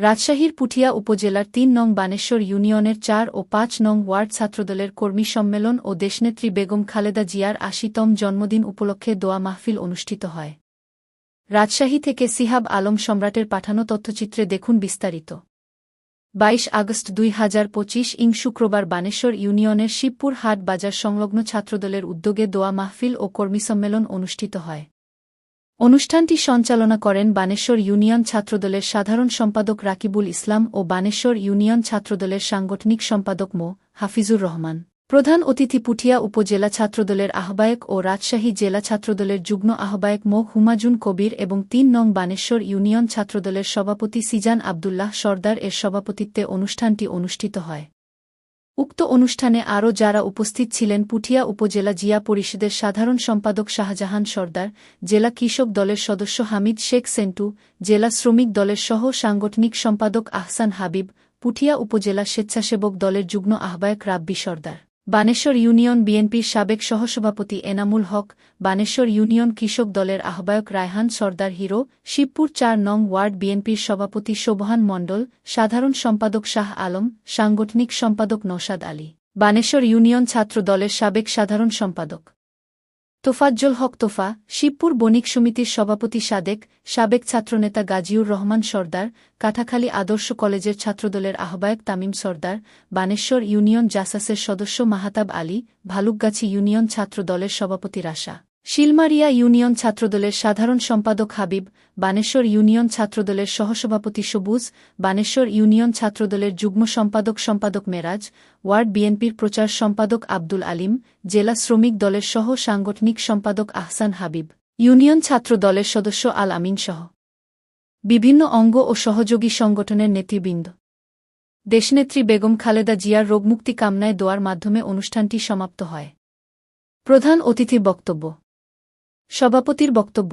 রাজশাহীর পুঠিয়া উপজেলার তিন নং বানেশ্বর ইউনিয়নের চার ও পাঁচ নং ওয়ার্ড ছাত্রদলের কর্মী সম্মেলন ও দেশনেত্রী বেগম খালেদা জিয়ার আশিতম জন্মদিন উপলক্ষে দোয়া মাহফিল অনুষ্ঠিত হয়। রাজশাহী থেকে সিহাব আলম সম্রাটের পাঠানো তথ্যচিত্রে দেখুন বিস্তারিত। বাইশ আগস্ট দুই হাজার পঁচিশ ইং শুক্রবার বানেশ্বর ইউনিয়নের শিবপুর হাট বাজার সংলগ্ন ছাত্রদলের উদ্যোগে দোয়া মাহফিল ও কর্মী সম্মেলন অনুষ্ঠিত হয়। অনুষ্ঠানটি সঞ্চালনা করেন বানেশ্বর ইউনিয়ন ছাত্রদলের সাধারণ সম্পাদক রাকিবুল ইসলাম ও বানেশ্বর ইউনিয়ন ছাত্রদলের সাংগঠনিক সম্পাদক মো. হাফিজুর রহমান। প্রধান অতিথি পুঠিয়া উপজেলা ছাত্রদলের আহ্বায়ক ও রাজশাহী জেলা ছাত্রদলের যুগ্ম আহ্বায়ক মো. হুমাজুন কবির এবং তিন নং বানেশ্বর ইউনিয়ন ছাত্রদলের সভাপতি সিজান আবদুল্লাহ সর্দার এর সভাপতিত্বে অনুষ্ঠানটি অনুষ্ঠিত হয়। উক্ত অনুষ্ঠানে আরও যারা উপস্থিত ছিলেন পুঠিয়া উপজেলা জিয়া পরিষদের সাধারণ সম্পাদক শাহজাহান সর্দার, জেলা কৃষক দলের সদস্য হামিদ শেখ সেন্টু, জেলা শ্রমিক দলের সহ সাংগঠনিক সম্পাদক আহসান হাবিব, পুঠিয়া উপজেলা স্বেচ্ছাসেবক দলের যুগ্ম আহ্বায়ক রাব্বি সর্দার। বানেশ্বর ইউনিয়ন বিএনপির সাবেক সহসভাপতি এনামুল হক, বানেশ্বর ইউনিয়ন কৃষক দলের আহ্বায়ক রায়হান সর্দার হিরো, শিবপুর চার নং ওয়ার্ড বিএনপির সভাপতি শোভহান মণ্ডল, সাধারণ সম্পাদক শাহ আলম, সাংগঠনিক সম্পাদক নওশাদ আলী। বানেশ্বর ইউনিয়ন ছাত্র দলের সাবেক সাধারণ সম্পাদক। তোফাজ্জল হক তোফা, শিবপুর বণিক সমিতির সভাপতি সাদেক, সাবেক ছাত্রনেতা গাজীউর রহমান সর্দার, কাঠাখালী আদর্শ কলেজের ছাত্রদলের আহ্বায়ক তামিম সর্দার, বানেশ্বর ইউনিয়ন জাসাসের সদস্য মাহাতাব আলী, ভালুকগাছি ইউনিয়ন ছাত্রদলের সভাপতি রাশা। শিলমারিয়া ইউনিয়ন ছাত্রদলের সাধারণ সম্পাদক হাবিব, বানেশ্বর ইউনিয়ন ছাত্রদলের সহসভাপতি সবুজ, বানেশ্বর ইউনিয়ন ছাত্রদলের যুগ্ম সম্পাদক সম্পাদক মেরাজ, ওয়ার্ড বিএনপির প্রচার সম্পাদক আব্দুল আলিম, জেলা শ্রমিক দলের সহ সাংগঠনিক সম্পাদক আহসান হাবিব, ইউনিয়ন ছাত্র দলের সদস্য আল আমিন সহ বিভিন্ন অঙ্গ ও সহযোগী সংগঠনের নেতৃবৃন্দ। দেশনেত্রী বেগম খালেদা জিয়ার রোগমুক্তি কামনায় দোয়ার মাধ্যমে অনুষ্ঠানটি সমাপ্ত হয়। প্রধান অতিথির বক্তব্য সভাপতির বক্তব্য।